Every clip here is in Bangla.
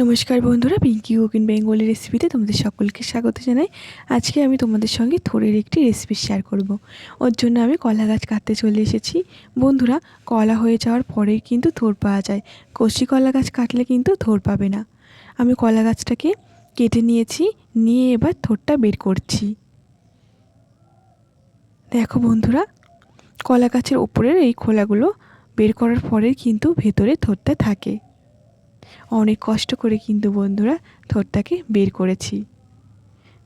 নমস্কার বন্ধুরা, পিঙ্কি কুকিং বেঙ্গলি রেসিপিতে তোমাদের সকলকে স্বাগত জানাই। আজকে আমি তোমাদের সঙ্গে থোড়ের একটি রেসিপি শেয়ার করব। ওর জন্য আমি কলা গাছ কাটতে চলে এসেছি। বন্ধুরা, কলা হয়ে যাওয়ার পরেই কিন্তু থোর পাওয়া যায়। কষি কলা গাছ কাটলে কিন্তু থোর পাবে না। আমি কলা গাছটাকে কেটে নিয়েছি, নিয়ে এবার থোরটা বের করছি। দেখো বন্ধুরা, কলা গাছের ওপরের এই খোলাগুলো বের করার পরে কিন্তু ভেতরে থোরটা থাকে। অনেক কষ্ট করে কিন্তু বন্ধুরা থোরটাকে বের করেছি।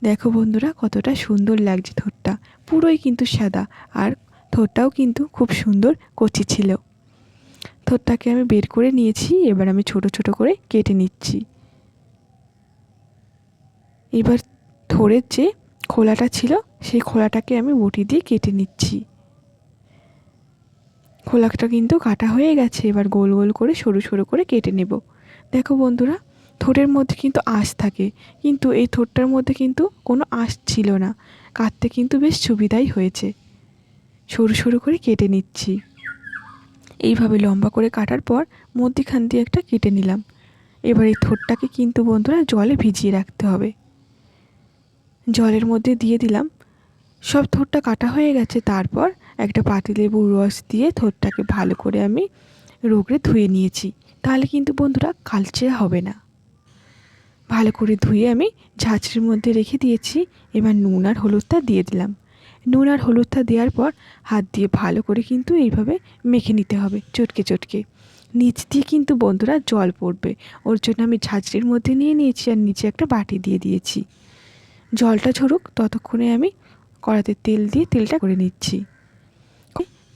দেখো বন্ধুরা কতটা সুন্দর লাগছে থোরটা। পুরোই কিন্তু সাদা আর থোরটাও কিন্তু খুব সুন্দর কচি ছিল। থোরটাকে আমি বের করে নিয়েছি, এবার আমি ছোট ছোট করে কেটে নিচ্ছি। এবার থোরের যে খোলাটা ছিল, সেই খোলাটাকে আমি বটি দিয়ে কেটে নিচ্ছি। খোলাটা কিন্তু কাটা হয়ে গেছে, এবার গোল গোল করে সরু সরু করে কেটে নেব। দেখো বন্ধুরা, ঠোঁটের মধ্যে কিন্তু আঁশ থাকে, কিন্তু এই ঠোঁটটার মধ্যে কিন্তু কোনো আঁশ ছিল না। কাটতে কিন্তু বেশ সুবিধাই হয়েছে। সরু সরু করে কেটে নিচ্ছি। এইভাবে লম্বা করে কাটার পর মধ্যিখান দিয়ে একটা কেটে নিলাম। এবার এই ঠোঁটটাকে কিন্তু বন্ধুরা জলে ভিজিয়ে রাখতে হবে। জলের মধ্যে দিয়ে দিলাম। সব থোরটা কাটা হয়ে গেছে, তারপর একটা পাতিলেবুর রস দিয়ে থোরটাকে ভালো করে আমি রোগড়ে ধুয়ে নিয়েছি। তাহলে কিন্তু বন্ধুরা কালচে হবে না। ভালো করে ধুয়ে আমি ঝাঁচড়ির মধ্যে রেখে দিয়েছি। এবার নুন আর হলুদটা দিয়ে দিলাম। নুন আর হলুদটা দেওয়ার পর হাত দিয়ে ভালো করে কিন্তু এইভাবে মেখে নিতে হবে চটকে চটকে। নিচ দিয়ে কিন্তু বন্ধুরা জল পড়বে। ওর জন্য আমি ঝাঁঝরির মধ্যে নিয়ে নিয়েছি আর নিচে একটা বাটি দিয়ে দিয়েছি। জলটা ঝরুক, ততক্ষণে আমি কড়াতে তেল দিয়ে তেলটা করে নিচ্ছি।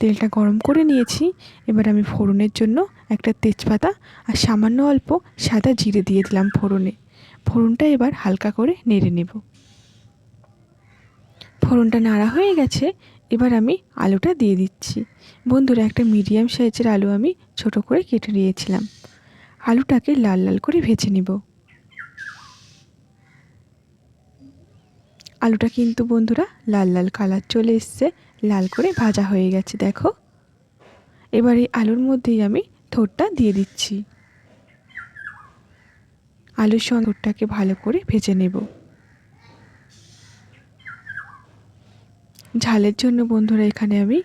তেলটা গরম করে নিয়েছি। এবার আমি ফোড়নের জন্য একটা তেজপাতা আর সামান্য অল্প সাদা জিরে দিয়ে দিলাম ফোড়নে। ফোড়নটা এবার হালকা করে নেড়ে নেব। ফোড়নটা নাড়া হয়ে গেছে, এবার আমি আলুটা দিয়ে দিচ্ছি। বন্ধুরা, একটা মিডিয়াম সাইজের আলু আমি ছোট করে কেটে নিয়েছিলাম। আলুটাকে লাল লাল করে ভেজে নেব। আলুটা কিন্তু বন্ধুরা লাল লাল কালার চলে এসছে। লাল করে ভাজা হয়ে গেছে, দেখো। এবার এই আলুর মধ্যেই আমি থোরটা দিয়ে দিচ্ছি। আলুর সঙ্গে থোরটাকে ভালো করে ভেজে নেব। ঝালের জন্য বন্ধুরা এখানে আমি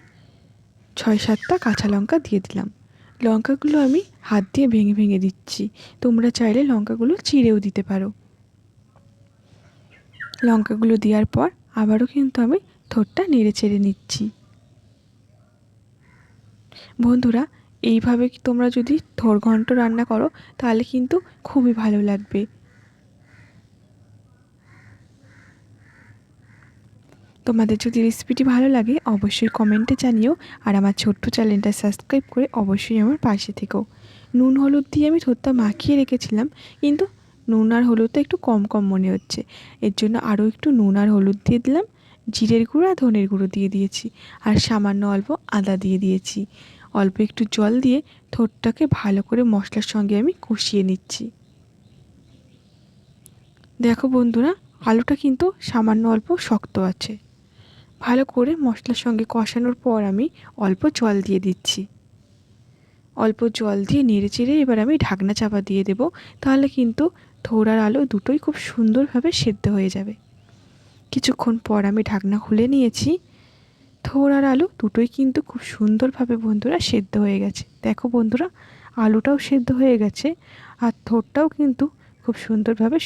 ছয় সাতটা কাঁচা লঙ্কা দিয়ে দিলাম। লঙ্কাগুলো আমি হাত দিয়ে ভেঙে ভেঙে দিচ্ছি। তোমরা চাইলে লঙ্কাগুলো চিড়েও দিতে পারো। লঙ্কাগুলো দেওয়ার পর আবারও কিন্তু আমি থোরটা নেড়ে চেড়ে নিচ্ছি। বন্ধুরা, এইভাবে তোমরা যদি থোর ঘন্ট রান্না করো, তাহলে কিন্তু খুবই ভালো লাগবে। তোমাদের যদি রেসিপিটি ভালো লাগে, অবশ্যই কমেন্টে জানিও, আর আমার ছোট্ট চ্যানেলটা সাবস্ক্রাইব করে অবশ্যই আমার পাশে থেকো। নুন, হলুদ দিয়ে আমি থোরটা মাখিয়ে রেখেছিলাম, কিন্তু নুন আর হলুদটা একটু কম কম মনে হচ্ছে। এর জন্য আরও একটু নুন আর হলুদ দিয়ে দিলাম। জিরের গুঁড়ো আর ধনের গুঁড়ো দিয়ে দিয়েছি। আর সামান্য অল্প আদা দিয়ে দিয়েছি। অল্প একটু জল দিয়ে থোরটাকে ভালো করে মশলার সঙ্গে আমি কষিয়ে নিচ্ছি। দেখো বন্ধুরা, আলুটা কিন্তু সামান্য অল্প শক্ত আছে। ভালো করে মশলার সঙ্গে কষানোর পর আমি অল্প জল দিয়ে দিচ্ছি। অল্প জল দিয়ে নেড়ে চেড়ে এবার আমি ঢাকনা চাপা দিয়ে দেব। তাহলে কিন্তু থোর আর আলু দুটোই খুব সুন্দরভাবে সেদ্ধ হয়ে যাবে। কিছুক্ষণ পর আমি ঢাকনা খুলে নিয়েছি। থোর আর আলু দুটোই কিন্তু খুব সুন্দরভাবে বন্ধুরা সেদ্ধ হয়ে গেছে। দেখো বন্ধুরা, আলুটাও সেদ্ধ হয়ে গেছে আর থোরটাও কিন্তু খুব সুন্দরভাবে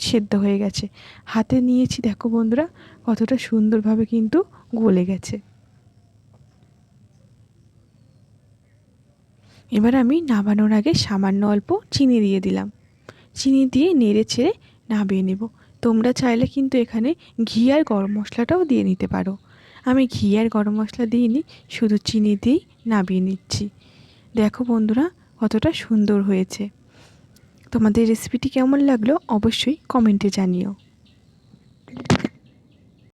সেদ্ধ হয়ে গেছে। হাতে নিয়েছি, দেখো বন্ধুরা, কতটা সুন্দরভাবে কিন্তু গলে গেছে। এবার আমি নামানোর আগে সামান্য অল্প চিনি দিয়ে দিলাম। চিনি দিয়ে নেড়ে ছেড়ে নামিয়ে নেব। তোমরা চাইলে কিন্তু এখানে ঘি আর গরম মশলাটাও দিয়ে নিতে পারো। আমি ঘি আর গরম মশলা দিইনি, শুধু চিনি দিয়েই নামিয়ে নিচ্ছি। দেখো বন্ধুরা, কতটা সুন্দর হয়েছে। তোমাদের রেসিপিটি কেমন লাগল অবশ্যই কমেন্টে জানিও।